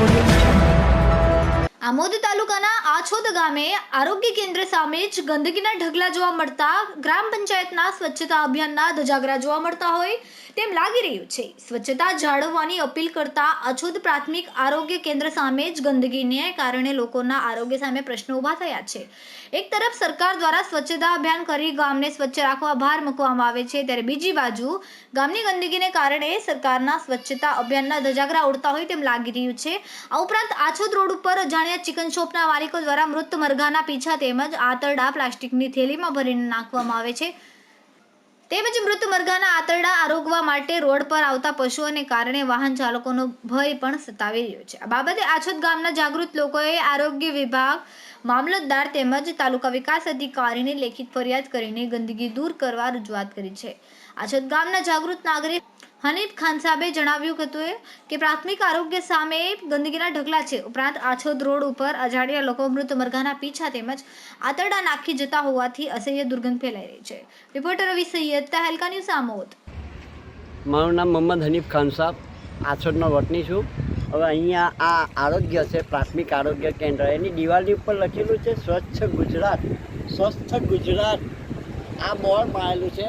Audio. Amod તાલુકાના આછોદ ગામે આરોગ્ય કેન્દ્ર સામે જ ગંદકીના ઢગલા જોવા મળતા ગ્રામ પંચાયતના સ્વચ્છતા અભિયાનના ધજાગરા જોવા મળતા હોય તેમ લાગી રહ્યું છે. સ્વચ્છતા જાળવવાની અપીલ કરતા અછોદ પ્રાથમિક આરોગ્ય કેન્દ્ર સામે જ ગંદકીને કારણે લોકોના આરોગ્ય સામે પ્રશ્નો ઊભા થયા છે. એક તરફ સરકાર દ્વારા સ્વચ્છતા અભિયાન કરી ગામને સ્વચ્છ રાખવા ભાર મૂકવામાં આવે છે ત્યારે બીજી બાજુ ગામની ગંદકીને કારણે સરકારના સ્વચ્છતા અભિયાનના ધજાગરા ઉડતા હોય તેમ લાગી રહ્યું છે. આ ઉપરાંત આછોદ રોડ ઉપર અજાણ્યા ચિકન શોપના માલિકો દ્વારા મૃત મરઘાના પીછા તેમજ આતરડા પ્લાસ્ટિકની થેલીમાં ભરીને નાખવામાં આવે છે. તેમજ મૃત મરઘાના આતરડા આરોગવા માટે રોડ પર આવતા પશુઓને કારણે વાહન ચાલકોનો ભય પણ સતાવી રહ્યો છે. આ બાબતે આછોદ ગામના જાગૃત લોકોએ આરોગ્ય વિભાગ, મામલતદાર તેમજ તાલુકા વિકાસ અધિકારીને લેખિત ફરિયાદ કરીને ગંદકી દૂર કરવા રજૂઆત કરી છે. આછોદ ગામના જાગૃત નાગરિક હનીફ ખાન સાહેબે જણાવ્યું હતું કે પ્રાથમિક આરોગ્ય સામે ગંદકીના ઢગલા છે. ઉપરાંત આછોદ રોડ ઉપર અજાણ્યા લોકો મૃત મરઘાના પીછા તેમજ આતરડા નાખી જતા હોવાથી અસહ્ય દુર્ગંધ ફેલાઈ રહી છે. Reporter Ravi Saiyad, Tehelka news Amod. મારું નામ મોહમ્મદ હનીફ ખાન સાહેબ આછોડનો વતની છું. હવે અહીંયા આ આરોગ્ય છે, પ્રાથમિક આરોગ્ય કેન્દ્ર. એની દિવાલની ઉપર લખેલું છે, સ્વચ્છ ગુજરાત. સ્વસ્થ ગુજરાત. આ બોર્ડ મારેલું છે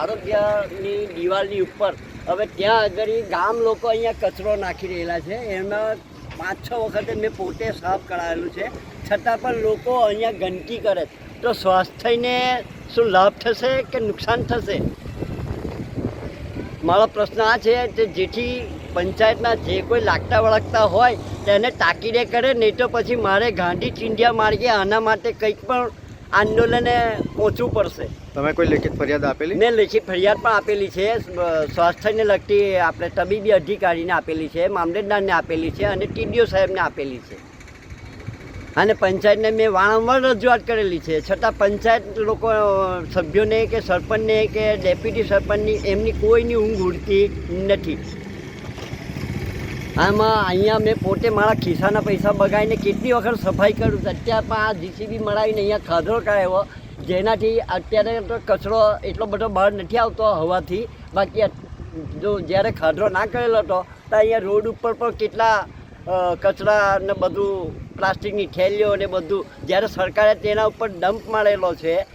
આરોગ્યની દિવાલની ઉપર. હવે ત્યાં આગળ ગામ લોકો અહીંયા કચરો નાખી રહેલા છે. એમાં પાંચ છ વખતે મેં પોતે સાફ કરાવેલું છે. છતાં પણ લોકો અહીંયા ગંદકી કરે. તો સ્વાસ્થ્યને શું લાભ થશે કે નુકસાન થશે? મારો પ્રશ્ન આ છે કે જેથી પંચાયતના જે કોઈ લાગતા વળગતા હોય તેને તાકીદે કરે, નહીં તો પછી મારે ગાંધી ચિંધ્યા માર્ગે આના માટે કંઈક પણ આંદોલને પહોંચવું પડશે. તમે કોઈ લેખિત ફરિયાદ આપેલી? મેં લેખિત ફરિયાદ પણ આપેલી છે. સ્વાસ્થ્યને લગતી આપણે તબીબી અધિકારીને આપેલી છે મામલતદારને આપેલી છે અને ટીડીઓ સાહેબને આપેલી છે. અને પંચાયતને મેં વારંવાર રજૂઆત કરેલી છે. છતાં પંચાયત લોકો સભ્યોને કે સરપંચને કે ડેપ્યુટી સરપંચની એમની કોઈની ઊંઘ ઉડતી નથી. આમાં અહીંયા મેં પોતે મારા ખિસ્સાના પૈસા બગાડીને કેટલી વખત સફાઈ કરું અત્યારે પણ આ જીસીબી મળાવીને અહીંયા ખાધો કરાવ્યો. જેનાથી અત્યારે તો કચરો એટલો બધો બહાર નથી આવતો હવાથી. બાકી જો જ્યારે ખાધો ના કરેલો હતો, તો અહીંયા રોડ ઉપર પણ કેટલા કચરા ને બધું પ્લાસ્ટિકની થેલીઓ ને બધું જ્યારે સરકારે તેના ઉપર ડમ્પ મારેલો છે.